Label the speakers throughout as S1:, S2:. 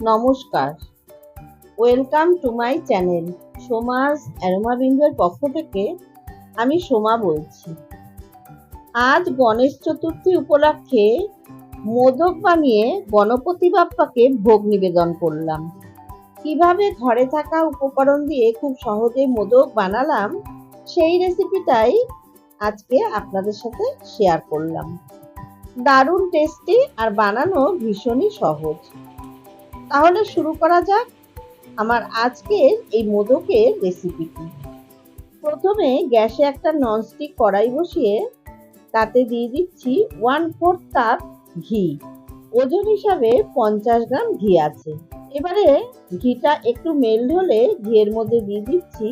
S1: নমস্কার। Welcome to my channel সোমাস অ্যারোমাবিন্দের পক্ষ থেকে আমি সোমা বলছি। আজ গণেশ চতুর্থী উপলক্ষে মোদক বানিয়ে গণপতি বাপ্পাকে ভোগ নিবেদন করলাম। কীভাবে ঘরে থাকা উপকরণ দিয়ে খুব সহজে মোদক বানালাম, সেই রেসিপিটাই আজকে আপনাদের সাথে শেয়ার করলাম। দারুণ টেস্টি আর বানানো ভীষণই সহজ। তাহলে শুরু করা যাক আমার আজকের এই মোদকের রেসিপিটি প্রথমে গ্যাসে একটা ননস্টিক কড়াই বসিয়ে তাতে দিয়ে দিচ্ছি ওয়ান ফোর্থ কাপ ঘি। ওজন হিসাবে পঞ্চাশ গ্রাম ঘি আছে। এবারে ঘিটা একটু মেল্ট হলে ঘিয়ের মধ্যে দিয়ে দিচ্ছি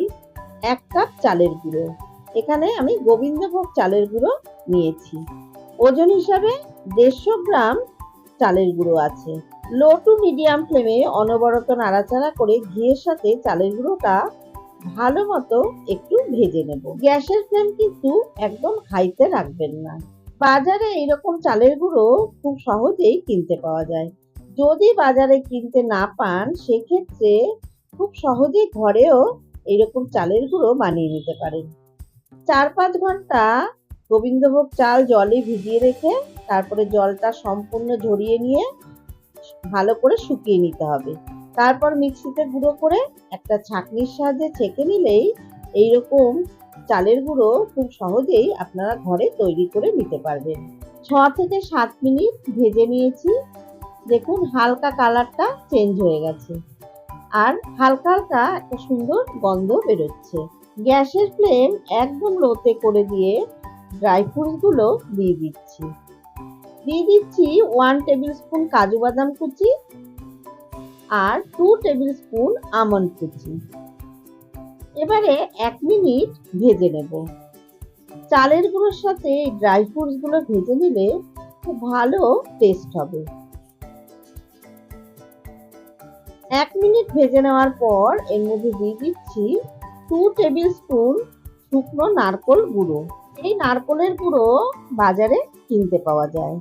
S1: এক কাপ চালের গুঁড়ো। এখানে আমি গোবিন্দভোগ চালের গুঁড়ো নিয়েছি। ওজন হিসাবে দেড়শো গ্রাম চালের গুঁড়ো আছে। লো টু মিডিয়াম ফ্লেমে অনবরত নাড়াচাড়া করে ঘিয়ের সাথে চালের গুঁড়োটা ভালো মতো একটু ভেজে নেব। গ্যাসের ফ্লেম কিন্তু একদম হাইতে রাখবেন না। বাজারে এইরকম চালের গুঁড়ো খুব সহজেই কিনতে পাওয়া যায়। যদি বাজারে কিনতে না পান, সেক্ষেত্রে খুব সহজেই ঘরেও এইরকম চালের গুঁড়ো বানিয়ে নিতে পারেন। চার পাঁচ ঘণ্টা গোবিন্দভোগ চাল জলে ভিজিয়ে রেখে, তারপরে জলটা সম্পূর্ণ ঝরিয়ে নিয়ে ভালো করে শুকিয়ে নিতে হবে। তারপর মিক্সিতে গুঁড়ো করে একটা ছাঁকনির সাহায্যে ছেঁকে নিলেই এইরকম চালের গুঁড়ো খুব সহজেই আপনারা ঘরে তৈরি করে নিতে পারবেন। ছ থেকে সাত মিনিট ভেজে নিয়েছি। দেখুন হালকা কালারটা চেঞ্জ হয়ে গেছে। আর হালকা হালকা একটা সুন্দর গন্ধ বেরোচ্ছে। গ্যাসের ফ্লেম একদম লোতে করে দিয়ে ড্রাই ফ্রুটসগুলো দিয়ে দিচ্ছি। দিয়ে দিচ্ছি ওয়ান টেবিল স্পুন কাজু বাদাম কুচি আর টু টেবিল স্পুন আমন্ড কুচি। এবারে এক মিনিট ভেজে নেব। চালের গুঁড়োর সাথে এই ড্রাই ফ্রুটসগুলো ভেজে নিলে খুব ভালো টেস্ট হবে। এক মিনিট ভেজে নেওয়ার পর এর মধ্যে দিয়ে দিচ্ছি টু টেবিল স্পুন শুকনো নারকোল গুঁড়ো। এই নারকোলের গুঁড়ো বাজারে কিনতে পাওয়া যায়।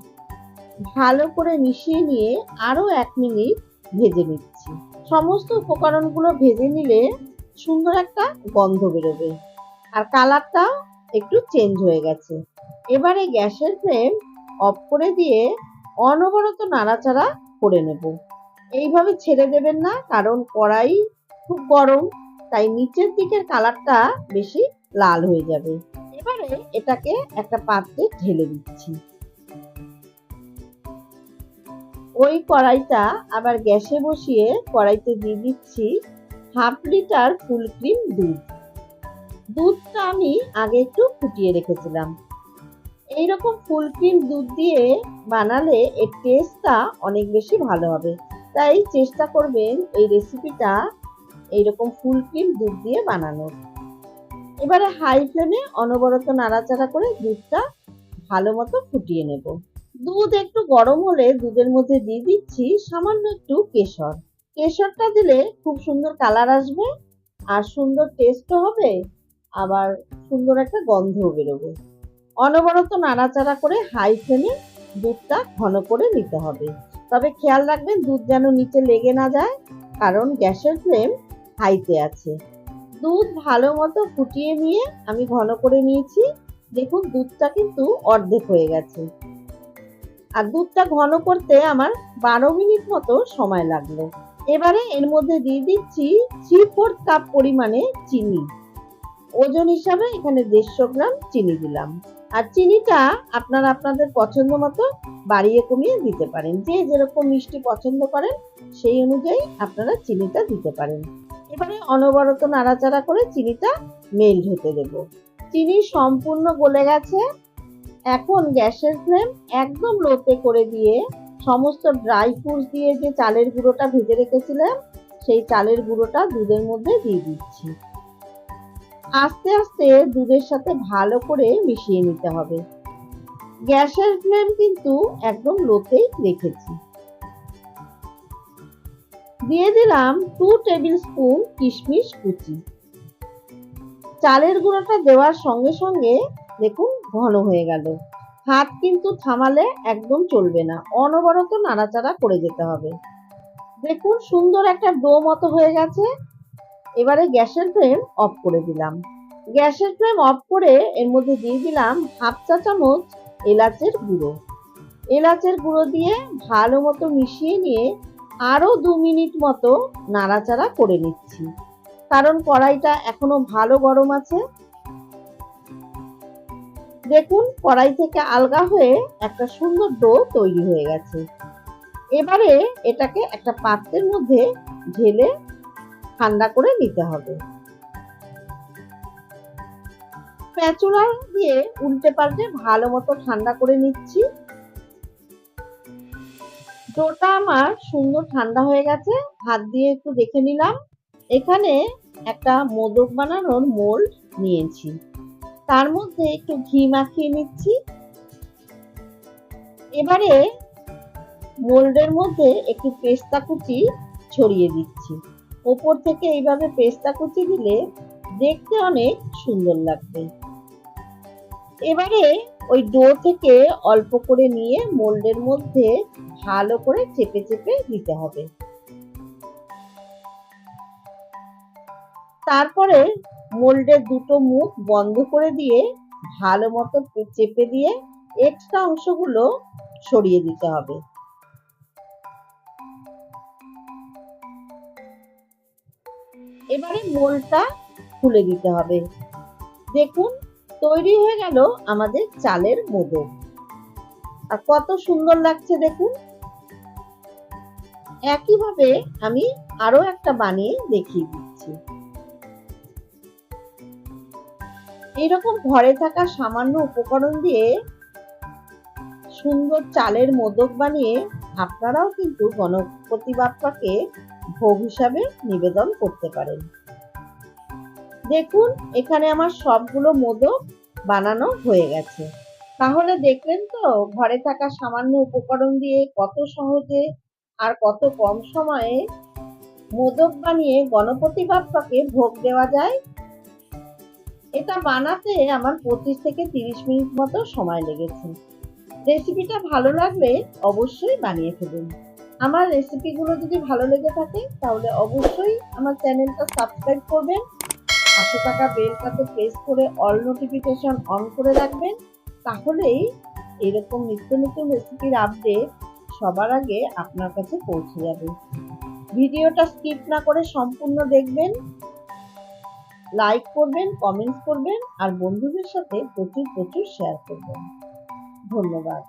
S1: ভালো করে মিশিয়ে নিয়ে আরও এক মিনিট ভেজে নিচ্ছি। সমস্ত উপকরণগুলো ভেজে নিলে সুন্দর একটা গন্ধ বেরোবে। আর কালারটা একটু চেঞ্জ হয়ে গেছে। এবারে গ্যাসের ফ্লেম অফ করে দিয়ে অনবরত নাড়াচাড়া করে নেব। এইভাবে ছেড়ে দেবেন না, কারণ কড়াই খুব গরম, তাই নিচের দিকের কালারটা বেশি লাল হয়ে যাবে। এবারে এটাকে একটা পাত্রে ঢেলে দিচ্ছি। ওই কড়াইটা আবার গ্যাসে বসিয়ে কড়াইতে দিয়ে দিচ্ছি হাফ লিটার ফুল ক্রিম দুধ। দুধটা আমি আগে একটু ফুটিয়ে রেখেছিলাম। এইরকম ফুল ক্রিম দুধ দিয়ে বানালে এর টেস্টটা অনেক বেশি ভালো হবে। তাই চেষ্টা করবেন এই রেসিপিটা এইরকম ফুল ক্রিম দুধ দিয়ে বানানোর। এবারে হাই ফ্লেমে অনবরত নাড়াচাড়া করে দুধটা ভালো মতো ফুটিয়ে নেব। দুধ একটু গরম হলে দুধের মধ্যে দিয়ে দিচ্ছি সামান্য একটু কেশর। কেশরটা দিলে খুব সুন্দর কালার আসবে আর সুন্দর টেস্টও হবে, আবার সুন্দর একটা গন্ধও বেরোবে। অনবরত নাড়াচাড়া করে হাই ফ্লেমে দুধটা ঘন করে নিতে হবে। তবে খেয়াল রাখবেন দুধ যেন নিচে লেগে না যায়, কারণ গ্যাসের ফ্লেম হাইতে আছে। দুধ ভালো মতো ফুটিয়ে নিয়ে আমি ঘন করে নিয়েছি। দেখুন দুধটা কিন্তু অর্ধেক হয়ে গেছে। আর দুধটা ঘন করতে আমার বারো মিনিট মতো সময় লাগল। এবারে এর মধ্যে দিয়ে দিচ্ছি থ্রি ফোর্থ কাপ পরিমাণে চিনি। ওজন হিসাবে এখানে দেড়শো গ্রাম চিনি দিলাম। আর চিনিটা আপনারা আপনাদের পছন্দ মতো বাড়িয়ে কমিয়ে দিতে পারেন। যে যেরকম মিষ্টি পছন্দ করেন, সেই অনুযায়ী আপনারা চিনিটা দিতে পারেন। এবারে অনবরত নাড়াচাড়া করে চিনিটা মেল্ট হতে দেব। চিনি সম্পূর্ণ গলে গেছে। এখন গ্যাসের ফ্লেম একদম লোতে করে দিয়ে সমস্ত ড্রাই ফ্রুটস দিয়ে যে চালের গুঁড়োটা ভেজে রেখেছিলাম, সেই চালের গুঁড়োটা দুধের মধ্যে দিয়ে দিচ্ছি। আস্তে আস্তে দুধের সাথে ভালো করে মিশিয়ে নিতে হবে। গ্যাসের ফ্লেম কিন্তু একদম লোতেই রেখেছি। দিয়ে দিলাম টু টেবিল স্পুন কিশমিশ কুচি। চালের গুঁড়োটা দেওয়ার সঙ্গে সঙ্গে দেখুন ঘন হয়ে গেল। হাত কিন্তু থামালে একদম চলবে না। অনবরত নাড়াচাড়া করে যেতে হবে। দেখুন, সুন্দর একটা ডো মতো হয়ে গেছে। এবারে গ্যাসের ফ্লেম অফ করে দিলাম। গ্যাসের ফ্লেম অফ করে এর মধ্যে দিয়ে দিলাম হাফ চা চামচ এলাচের গুঁড়ো। এলাচের গুঁড়ো দিয়ে ভালো মতো মিশিয়ে নিয়ে আরও দু মিনিট মতো নাড়াচাড়া করে নিচ্ছি। কারণ কড়াইটা এখনও ভালো গরম আছে। দেখুন, কড়াই থেকে আলগা হয়ে একটা সুন্দর ডো তৈরি হয়ে গেছে। এবারে এটাকে একটা পাত্রের মধ্যে ঢেলে ঠান্ডা করে নিতে হবে। প্যাচুলা দিয়ে উল্টে পাল্টে ভালো মতো ঠান্ডা করে নিচ্ছি। ডোটা আমার সুন্দর ঠান্ডা হয়ে গেছে, হাত দিয়ে একটু দেখে নিলাম। এখানে একটা মোদক বানানোর মোল্ড নিয়েছি। তার মধ্যে একটু ঘি মাখিয়ে নিচ্ছি। এবারে মোল্ডের মধ্যে একটু পেস্তা কুচি ছড়িয়ে দিচ্ছি। ওপর থেকে এইভাবে পেস্তা কুচি দিলে দেখতে অনেক সুন্দর লাগবে। এবারে ওই ডো থেকে অল্প করে নিয়ে মোল্ডের মধ্যে ভালো করে চেপে চেপে দিতে হবে। তারপরে মোল্ডের দুটো মুখ বন্ধ করে দিয়ে ভালো মতো চেপে দিয়ে এক্সট্রা অংশগুলো সরিয়ে দিতে হবে। এবারে মোলটা খুলে দিতে হবে। দেখুন, তৈরি হয়ে গেল আমাদের চালের মোদক। আর কত সুন্দর লাগছে দেখুন। একইভাবে আমি আরও একটা বানিয়ে দেখিয়ে দিচ্ছি। এরকম ঘরে থাকা সামান্য উপকরণ দিয়ে সুন্দর চালের মোদক বানিয়ে আপনারাও কিন্তু গণপতি বাপ্পাকে ভোগ হিসাবে নিবেদন করতে পারেন। দেখুন, এখানে আমার সবগুলো মোদক বানানো হয়ে গেছে। তাহলে দেখলেন তো, ঘরে থাকা সামান্য উপকরণ দিয়ে কত সহজে আর কত কম সময়ে মোদক বানিয়ে গণপতি বাপ্পাকে ভোগ দেওয়া যায়। এটা বানাতে আমার পঁচিশ থেকে তিরিশ মিনিট মতো সময় লেগেছে। রেসিপিটা ভালো লাগলে অবশ্যই বানিয়ে ফেলুন। আমার রেসিপিগুলো যদি ভালো লেগে থাকে, তাহলে অবশ্যই আমার চ্যানেলটা সাবস্ক্রাইব করবেন। পাশে থাকা বেলটাতে প্রেস করে অল নোটিফিকেশন অন করে রাখবেন। তাহলেই এরকম নিত্য নতুন রেসিপির আপডেট সবার আগে আপনার কাছে পৌঁছে যাবে। ভিডিওটা স্কিপ না করে সম্পূর্ণ দেখবেন। লাইক করবেন কমেন্টস করবেন আর বন্ধুদের সাথে প্রচুর প্রচুর শেয়ার করবেন। ধন্যবাদ।